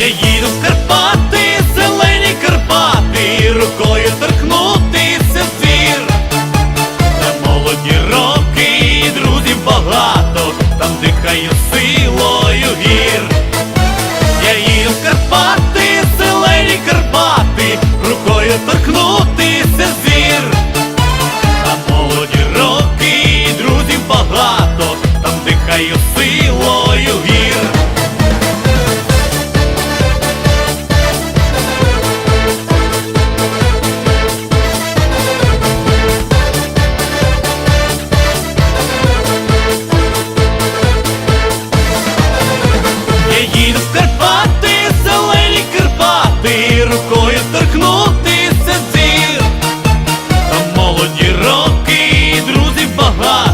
Я їду в Карпати, зелені Карпати, рукою торкнути це твір, там молоді роки, друзів багато, там дихає. Ah.